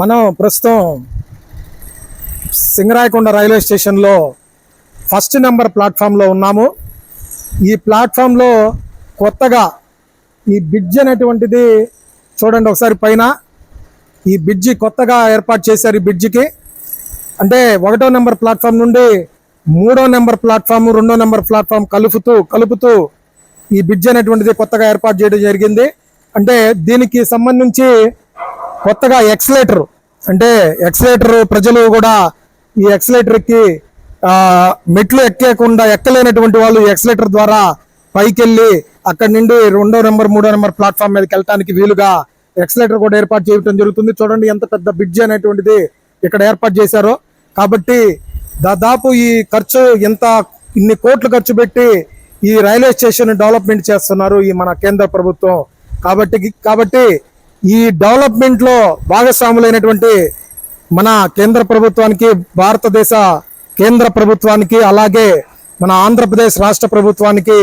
మనం ప్రస్తుతం సింగరాయకొండ రైల్వే స్టేషన్లో ఫస్ట్ నెంబర్ ప్లాట్ఫామ్లో ఉన్నాము. ఈ ప్లాట్ఫామ్లో కొత్తగా ఈ బ్రిడ్జ్ అనేటువంటిది చూడండి ఒకసారి పైన. ఈ బ్రిడ్జి కొత్తగా ఏర్పాటు చేశారు ఈ బ్రిడ్జికి. అంటే ఒకటో నెంబర్ ప్లాట్ఫామ్ నుండి మూడో నెంబర్ ప్లాట్ఫామ్ రెండో నెంబర్ ప్లాట్ఫామ్ కలుపుతూ కలుపుతూ ఈ బ్రిడ్జ్ అనేటువంటిది కొత్తగా ఏర్పాటు చేయడం జరిగింది. అంటే దీనికి సంబంధించి కొత్తగా ఎక్సలేటర్ అంటే ఎక్సలేటర్ ప్రజలు కూడా ఈ ఎక్సలేటర్కి మెట్లు ఎక్కకుండా ఎక్కలేనటువంటి వాళ్ళు ఎక్సలేటర్ ద్వారా పైకి వెళ్ళి అక్కడి నుండి రెండో నెంబర్ మూడో నెంబర్ ప్లాట్ఫామ్ మీదకి వెళ్ళడానికి వీలుగా ఎక్సలేటర్ కూడా ఏర్పాటు చేయడం జరుగుతుంది. చూడండి ఎంత పెద్ద బ్రిడ్జ్ అనేటువంటిది ఇక్కడ ఏర్పాటు చేశారో. కాబట్టి దాదాపు ఈ ఖర్చు ఎంత ఇన్ని కోట్లు ఖర్చు పెట్టి ఈ రైల్వే స్టేషన్ డెవలప్మెంట్ చేస్తున్నారు ఈ మన కేంద్ర ప్రభుత్వం. కాబట్టి కాబట్టి ఈ డెవలప్మెంట్లో భాగస్వాములైనటువంటి మన కేంద్ర ప్రభుత్వానికి భారతదేశ కేంద్ర ప్రభుత్వానికి అలాగే మన ఆంధ్రప్రదేశ్ రాష్ట్ర ప్రభుత్వానికి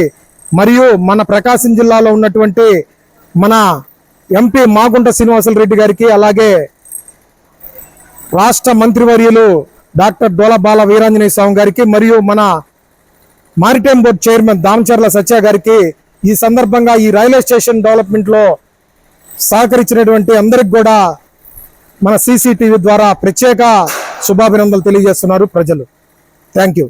మరియు మన ప్రకాశం జిల్లాలో ఉన్నటువంటి మన ఎంపీ మాగుంట శ్రీనివాసులు రెడ్డి గారికి అలాగే రాష్ట్ర మంత్రివర్యులు డాక్టర్ డోల బాల వీరాంజనేయ స్వామి గారికి మరియు మన maritime board chairman Damacharla Satya గారికి ఈ సందర్భంగా ఈ రైల్వే స్టేషన్ డెవలప్మెంట్లో సహకరించినటువంటి అందరికి కూడా మన సీసీటీవీ ద్వారా ప్రత్యేక శుభాభినందనలు తెలియజేస్తున్నారు ప్రజలు. Thank you.